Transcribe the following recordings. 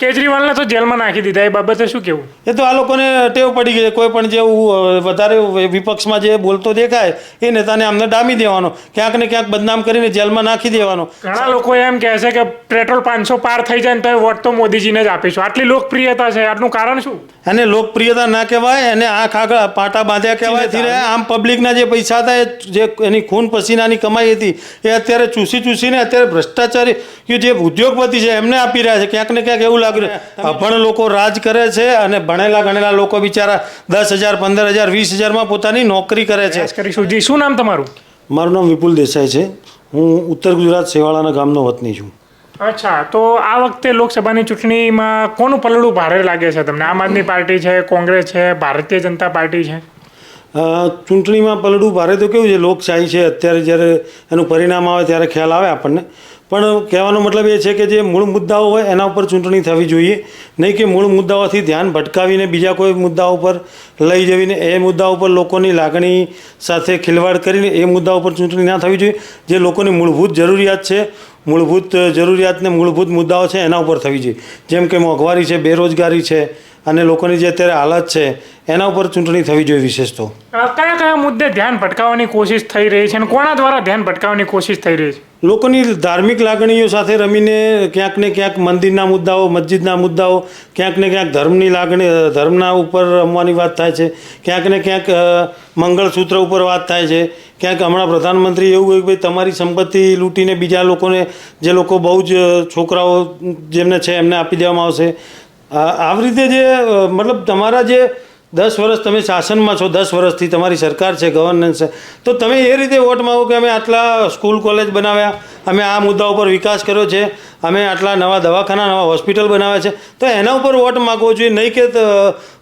કેજરીવાલને તો જેલમાં નાખી દીધા. એ બાબતે શું કેવું એ તો આ લોકોને ટેવ પડી ગઈ. કોઈ પણ જેવું વધારે વિપક્ષમાં જે બોલતો દેખાય એ નેતાને અમને ડામી દેવાનો. ક્યાંક ને ક્યાંક બદનામ કરીને જેલમાં નાખી દેવાનો. ઘણા લોકો એમ કહે છે કે પેટ્રોલ પાંચસો પાર થઈ જાય ને તો વોટ તો મોદીજીને જ આપીશું. આટલી લોકપ્રિયતા છે. આટલું કારણ શું? એને લોકપ્રિયતા ના કહેવાય એને આંખ આગળ પાટા બાંધ્યા કહેવાય. ધીરે આમ પબ્લિકના જે પૈસા હતા એ જે એની ખૂન પસીનાની કમાઈ હતી એ અત્યારે ચૂસી ચૂસીને અત્યારે ભ્રષ્ટાચારી કે જે ઉદ્યોગપતિ છે એમને આપી રહ્યા છે. ક્યાંક ને ક્યાંક એવું લાગી લાગ્યું અભણ લોકો રાજ કરે છે અને ભણેલા ગણેલા લોકો બિચારા દસ હજાર પંદર હજાર વીસ હજારમાં પોતાની નોકરી કરે છે. કરીશું. જી શું નામ તમારું? મારું નામ વિપુલ દેસાઈ છે. હું ઉત્તર ગુજરાત સેવાળાના ગામનો વતની છું. અચ્છા તો આ વખતે લોકસભાની ચૂંટણીમાં કોનું પલડું ભારે લાગે છે તમને? આમ આદમી પાર્ટી છે કોંગ્રેસ છે ભારતીય જનતા પાર્ટી છે? ચૂંટણીમાં પલડું ભારે તો કેવું છે? લોકશાહી છે. અત્યારે જ્યારે એનું પરિણામ આવે ત્યારે ખ્યાલ આવે આપણને. પણ કહેવાનો મતલબ એ છે કે જે મૂળ મુદ્દાઓ હોય એના ઉપર ચૂંટણી થવી જોઈએ. નહીં કે મૂળ મુદ્દાઓથી ધ્યાન ભટકાવીને બીજા કોઈ મુદ્દાઓ ઉપર લઈ જવીને એ મુદ્દા ઉપર લોકોની લાગણી સાથે ખિલવાડ કરીને એ મુદ્દા ઉપર ચૂંટણી ના થવી જોઈએ. જે લોકોની મૂળભૂત જરૂરિયાત છે, મૂળભૂત જરૂરિયાતને મૂળભૂત મુદ્દાઓ છે એના ઉપર થવી જોઈએ. જેમ કે મોંઘવારી છે, બેરોજગારી છે અને લોકોની જે અત્યારે હાલત છે એના ઉપર ચૂંટણી થવી જોઈએ વિશેષ તો કયા કયા મુદ્દે ધ્યાન ભટકાવવાની કોશિશ થઈ રહી છે અને કોના દ્વારા ધ્યાન ભટકાવવાની કોશિશ થઈ રહી છે? લોકોની ધાર્મિક લાગણીઓ સાથે રમીને ક્યાંક ને ક્યાંક મંદિરના મુદ્દાઓ મસ્જિદના મુદ્દાઓ ક્યાંક ને ક્યાંક ધર્મની લાગણી ધર્મના ઉપર રમવાની વાત થાય છે ક્યાંક ને ક્યાંક મંગળસૂત્ર ઉપર વાત થાય છે ક્યાંક હમણાં પ્રધાનમંત્રી એવું કહ્યું કે ભાઈ તમારી સંપત્તિ લૂંટીને બીજા લોકોને જે લોકો બહુ જ છોકરાઓ જેમને છે એમને આપી દેવામાં આવશે. આવી રીતે જે મતલબ તમારા જે દસ વર્ષ તમે શાસનમાં છો, દસ વર્ષથી તમારી સરકાર છે ગવર્નન્સ છે, તો તમે એ રીતે વોટ માગો કે અમે આટલા સ્કૂલ કોલેજ બનાવ્યા, અમે આ મુદ્દા ઉપર વિકાસ કર્યો છે, અમે આટલા નવા દવાખાના, નવા હોસ્પિટલ બનાવ્યા છે, તો એના ઉપર વોટ માગવો જોઈએ, નહીં કે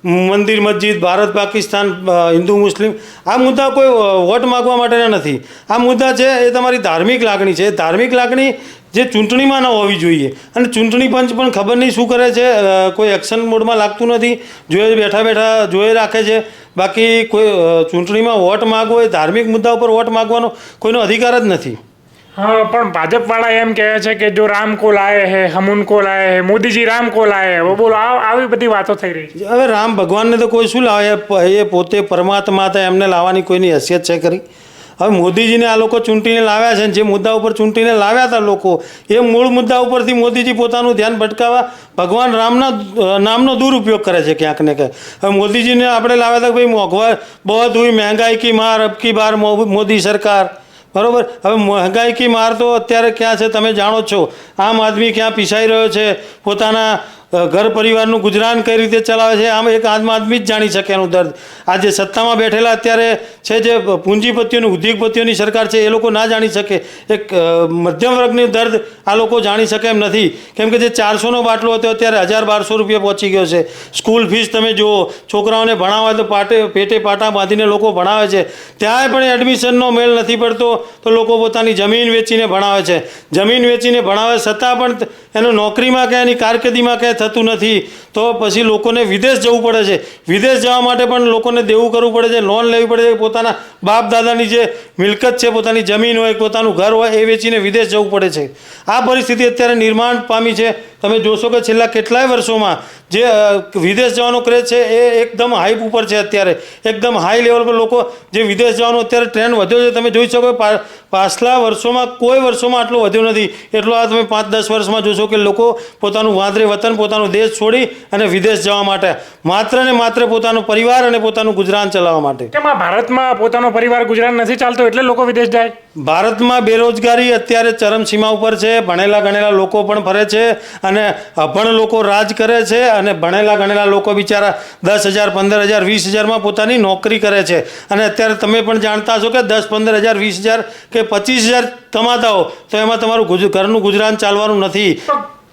મંદિર, મસ્જિદ, ભારત, પાકિસ્તાન હિન્દુ, મુસ્લિમ, આ મુદ્દા કોઈ વોટ માગવા માટેના નથી. આ મુદ્દા છે, એ તમારી ધાર્મિક લાગણી છે. ધાર્મિક લાગણી જે ચૂંટણીમાં ન હોવી જોઈએ. અને ચૂંટણી પંચ પણ ખબર નહીં શું કરે છે કોઈ એક્શન મોડમાં લાગતું નથી. જોઈ બેઠા બેઠા જોઈ રાખે છે. બાકી કોઈ ચૂંટણીમાં વોટ માગવો એ ધાર્મિક મુદ્દા ઉપર વોટ માગવાનો કોઈનો અધિકાર જ નથી. હા પણ ભાજપવાળા એમ કહે છે કે જો રામ કો લાયે હે હમ કોલ લાયે હે મોદીજી રામ કો લાયે હે બોલો આવી બધી વાતો થઈ રહી છે. હવે રામ ભગવાનને તો કોઈ શું લાવે? એ પોતે પરમાત્મા હતા એમને લાવવાની કોઈની હેસિયત છે ખરી? હવે મોદીજીને આ લોકો ચૂંટીને લાવ્યા છે જે મુદ્દા ઉપર ચૂંટીને લાવ્યા હતા લોકો, એ મૂળ મુદ્દા ઉપરથી મોદીજી પોતાનું ધ્યાન ભટકાવવા ભગવાન રામના, નામનો દુરુપયોગ કરે છે ક્યાંક ને ક્યાંક. હવે મોદીજીને આપણે લાવ્યા હતા કે ભાઈ મોંઘવા બહુ હુઈ મહેંગાઈ કી માર, અબ બાર મોદી સરકાર. બરાબર? હવે મહેંગાઈ કી માર તો અત્યારે ક્યાં છે તમે જાણો છો. આમ આદમી ક્યાં પીસાઈ રહ્યો છે? પોતાના ઘર પરિવારનું ગુજરાન કઈ રીતે ચલાવે છે? આમ એક આમ આદમી જ જાણી શકે એનું દર્દ. આજે સત્તામાં બેઠેલા અત્યારે છે જે પૂંજીપતિઓની, ઉદ્યોગપતિઓની સરકાર છે, એ લોકો ના જાણી શકે. એક મધ્યમ વર્ગનું દર્દ આ લોકો જાણી શકે એમ નથી. કેમ કે જે ચારસોનો બાટલો હતો, અત્યારે હજાર બારસો રૂપિયા પહોંચી ગયો છે. સ્કૂલ ફીસ તમે જુઓ, છોકરાઓને ભણાવવા તો પાટે, પેટે પાટા બાંધીને લોકો ભણાવે છે. ત્યાંય પણ એડમિશનનો મેળ નથી પડતો, તો લોકો પોતાની જમીન વેચીને ભણાવે છે. જમીન વેચીને ભણાવે છતાં પણ એનો નોકરીમાં કે એની કારકિર્દીમાં કંઈ થતું નથી, તો પછી લોકોને વિદેશ જવું પડે છે. વિદેશ જવા માટે પણ લોકોને દેવું કરવું પડે છે લોન લેવી પડે છે. પોતાના બાપ દાદાની જે મિલકત છે, પોતાની જમીન હોય, પોતાનું ઘર હોય, એ વેચીને વિદેશ જવું પડે છે. આ પરિસ્થિતિ અત્યારે નિર્માણ પામી છે. તમે જોશો કે છેલ્લા કેટલાય વર્ષોમાં જે વિદેશ જવાનો ક્રેઝ છે એ એકદમ હાઈપ ઉપર છે અત્યારે. એકદમ હાઈ લેવલ પર લોકો જે વિદેશ જવાનો અત્યારે ટ્રેન્ડ વધ્યો છે, તમે જોઈ શકો પાછલા વર્ષોમાં કોઈ વર્ષોમાં આટલો વધ્યો નથી. એટલો આ તમે પાંચ દસ વર્ષમાં જોશો કે લોકો પોતાનું વાંદરે વતન, પોતાનો દેશ છોડી અને વિદેશ જવા માટે, માત્ર ને માત્ર પોતાનો પરિવાર અને પોતાનું ગુજરાન ચલાવવા માટે. ભારતમાં પોતાનો પરિવાર ગુજરાત નથી ચાલતો એટલે લોકો વિદેશ જાય? ભારતમાં બેરોજગારી અત્યારે ચરમસીમા ઉપર છે. ભણેલા ગણેલા લોકો પણ ફરે છે અને અભણ લોકો રાજ કરે છે અને ભણેલા ગણેલા લોકો બિચારા દસ હજાર, પંદર હજાર, વીસ હજારમાં પોતાની નોકરી કરે છે. અને અત્યારે તમે પણ જાણતા છો કે દસ, પંદર હજાર, વીસ હજાર કે પચીસ હજાર કમાતા હો તો એમાં તમારું ઘરનું ગુજરાન ચાલવાનું નથી.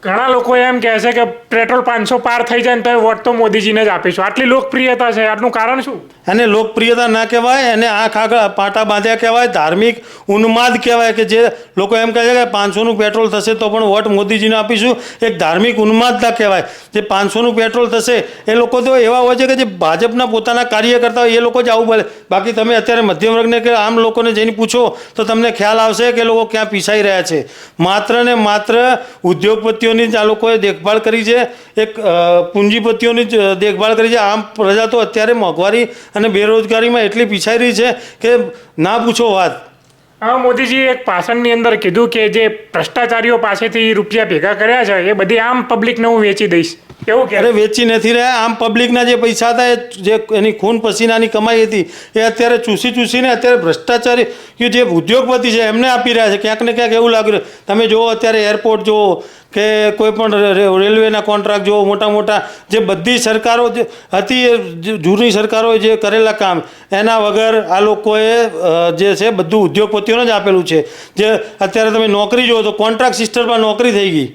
ઘણા લોકો એમ કહે છે કે પેટ્રોલ પાંચસો પાર થઈ જાય ને તો વોટ તો મોદીજીને જ આપીશું. આટલી લોકપ્રિયતા છે, આટલું કારણ શું? એને લોકપ્રિયતા ના કહેવાય એને આંખ આગળ પાટા બાંધ્યા કહેવાય, ધાર્મિક ઉન્માદ કહેવાય કે જે લોકો એમ કહે છે કે પાંચસોનું પેટ્રોલ થશે તો પણ વોટ મોદીજીને આપીશું. એક ધાર્મિક ઉન્માદતા કહેવાય. જે પાંચસોનું પેટ્રોલ થશે, એ લોકો તો એવા હોય છે કે જે ભાજપના પોતાના કાર્યકર્તા હોય એ લોકો જ આવું બોલે. બાકી તમે અત્યારે મધ્યમ વર્ગને કે આમ લોકોને જઈને પૂછો, તો તમને ખ્યાલ આવશે કે લોકો ક્યાં પીસાઈ રહ્યા છે. માત્ર ને માત્ર ઉદ્યોગપતિઓની ઉદ્યોગપતિઓની જ આ લોકોએ દેખભાળ કરી છે. એક પૂંજીપતિઓની જ દેખભાળ કરી છે. આમ પ્રજા તો અત્યારે મોંઘવારી અને બેરોજગારીમાં એટલી પીછાઈ છે કે ના પૂછો વાત. હા મોદીજીએ એક ભાષણની અંદર કીધું કે જે ભ્રષ્ટાચારીઓ પાસેથી રૂપિયા ભેગા કર્યા છે, એ બધી આમ પબ્લિકને હું વેચી દઈશ. એવું કે? અરે વેચી નથી રહ્યા. આમ પબ્લિકના જે પૈસા હતા, એ જે એની ખૂન પસીનાની કમાઈ હતી, એ અત્યારે ચૂસી ચૂસીને અત્યારે ભ્રષ્ટાચારી, કે જે ઉદ્યોગપતિ છે, એમને આપી રહ્યા છે. ક્યાંક ને ક્યાંક એવું લાગ્યું તમે જુઓ અત્યારે એરપોર્ટ જુઓ, કે કોઈ પણ રેલવેના કોન્ટ્રાક્ટ જુઓ, મોટા મોટા, જે બધી સરકારો જે હતી જૂની સરકારોએ જે કરેલા કામ, એના વગર આ લોકોએ જે છે, બધું ઉદ્યોગપતિઓને જ આપેલું છે. જે અત્યારે તમે નોકરી જુઓ તો કોન્ટ્રાક્ટ સિસ્ટમમાં નોકરી થઈ ગઈ.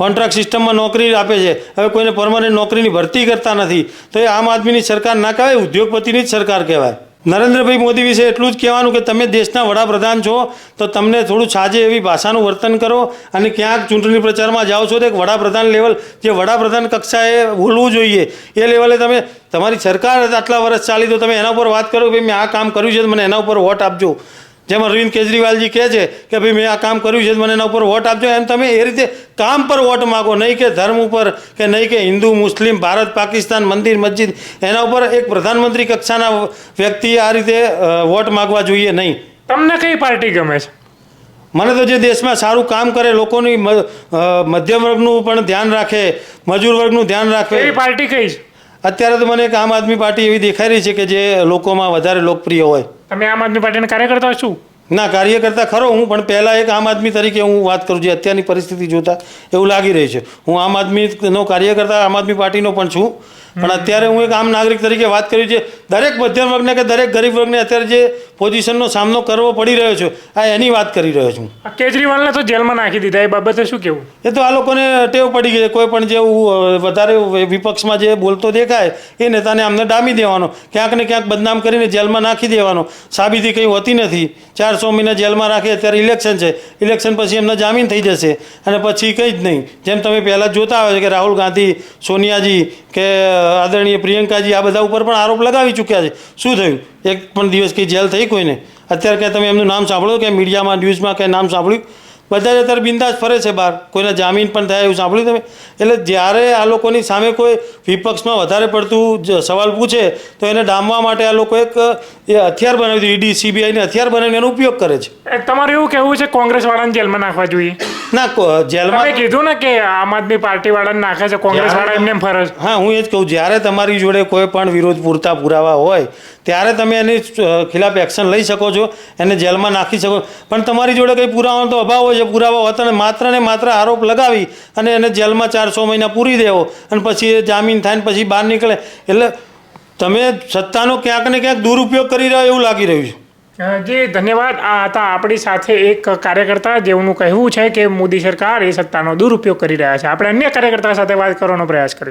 કોન્ટ્રાક્ટ સિસ્ટમમાં નોકરી આપે છે. હવે કોઈને પરમાનન્ટ નોકરીની ભરતી કરતા નથી. તો એ આમ આદમીની સરકાર ના કહેવાય? ઉદ્યોગપતિની જ સરકાર કહેવાય. નરેન્દ્રભાઈ મોદી વિશે એટલું જ કહેવાનું કે તમે દેશના વડાપ્રધાન છો, તો તમને થોડું સાજે એવી ભાષાનું વર્તન કરો અને ક્યાંક ચૂંટણી પ્રચારમાં જાઓ છો તો એક વડાપ્રધાન લેવલ, જે વડાપ્રધાન કક્ષાએ બોલવું જોઈએ. એ લેવલે તમે, તમારી સરકાર આટલા વર્ષ ચાલી તો તમે એના ઉપર વાત કરો કે ભાઈ મેં આ કામ કર્યું છે, મને એના ઉપર વોટ આપજો. જેમ અરવિંદ કેજરીવાલજી કહે છે કે ભાઈ મેં આ કામ કર્યું છે મને એના ઉપર વોટ આપજો. એમ તમે એ રીતે કામ પર વોટ માગો નહીં કે ધર્મ ઉપર કે નહીં કે હિન્દુ મુસ્લિમ ભારત પાકિસ્તાન મંદિર મસ્જિદ એના ઉપર એક પ્રધાનમંત્રી કક્ષાના વ્યક્તિએ આ રીતે વોટ માગવા જોઈએ નહીં. તમને કઈ પાર્ટી ગમે છે? મને તો જે દેશમાં સારું કામ કરે લોકોની મધ્યમ વર્ગનું પણ ધ્યાન રાખે મજૂર વર્ગનું ધ્યાન રાખે. એ પાર્ટી કઈ છે? અત્યારે તો મને એક આમ આદમી પાર્ટી એવી દેખાઈ રહી છે કે જે લોકોમાં વધારે લોકપ્રિય હોય. તમે આમ આદમી પાર્ટીના કાર્યકર્તા છું? ના, કાર્યકર્તા ખરો હું, પણ પહેલાં એક આમ આદમી તરીકે હું વાત કરું છું અત્યારની પરિસ્થિતિ જોતા એવું લાગી રહ્યું છે. હું આમ આદમીનો કાર્યકર્તા, આમ આદમી પાર્ટીનો પણ છું. પણ અત્યારે હું એક આમ નાગરિક તરીકે વાત કરી છે દરેક મધ્યમ વર્ગને કે દરેક ગરીબ વર્ગને અત્યારે જે પોઝિશનનો સામનો કરવો પડી રહ્યો છે આ એની વાત કરી રહ્યો છું. કેજરીવાલને તો જેલમાં નાખી દીધા એ બાબતે શું કેવું? એ તો આ લોકોને ટેવ પડી ગઈ છે. કોઈ પણ જે વધારે વિપક્ષમાં જે બોલતો દેખાય એ નેતાને અમને ડામી દેવાનો ક્યાંક ને ક્યાંક બદનામ કરીને જેલમાં નાખી દેવાનો. સાબિતી કંઈ હોતી નથી. ચાર છ મહિના જેલમાં રાખી અત્યારે ઇલેક્શન છે. ઇલેક્શન પછી એમને જામીન થઈ જશે. અને પછી કંઈ જ નહીં. જેમ તમે પહેલાં જોતા આવ્યો છે કે રાહુલ ગાંધી સોનિયાજી કે આદરણીય પ્રિયંકાજી આ બધા ઉપર પણ આરોપ લગાવી ચૂક્યા છે. શું થયું? એક પણ દિવસ કંઈ જેલ થઈ કોઈને? અત્યારે ક્યાં તમે એમનું નામ સાંભળો કે મીડિયામાં, ન્યૂઝમાં કંઈ નામ સાંભળ્યું? બધા જ અત્યારે બિંદાસ ફરે છે બહાર. કોઈના જામીન પણ થયા એવું સાંભળ્યું તમે? એટલે જ્યારે આ લોકોની સામે કોઈ વિપક્ષમાં વધારે પડતું સવાલ પૂછે તો એને ડામવા માટે આ લોકો એક એ હથિયાર બનાવી દીધું. ઈડી સીબીઆઈને હથિયાર બનાવીને એનો ઉપયોગ કરે છે. તમારું એવું કહેવું છે કોંગ્રેસ વાળાને જેલમાં નાખવા જોઈએ? ના જેલમાં કીધું ને કે આમ આદમી પાર્ટી વાળાને નાખે છે કોંગ્રેસ વાળા એમને ફરજ હા હું એ જ કહું જ્યારે તમારી જોડે કોઈ પણ વિરોધ પૂરતા પુરાવા હોય ત્યારે તમે એની ખિલાફ એક્શન લઈ શકો છો એને જેલમાં નાખી શકો. પણ તમારી જોડે કંઈ પુરાવાનો તો અભાવ હોય છે પુરાવા હોય ને માત્ર ને માત્ર આરોપ લગાવી અને એને જેલમાં ચાર છ મહિના પૂરી દેવો અને પછી એ જામીન થાય ને પછી બહાર નીકળે. એટલે તમે સત્તાનો ક્યાંક ને ક્યાંક દુરુપયોગ કરી રહ્યા એવું લાગી રહ્યું છે. જી, ધન્યવાદ. આ હતા આપણી સાથે એક કાર્યકર્તા જેઓનું કહેવું છે કે મોદી સરકાર એ સત્તાનો દુરુપયોગ કરી રહ્યા છે. આપણે અન્ય કાર્યકર્તા સાથે વાત કરવાનો પ્રયાસ કરીશું.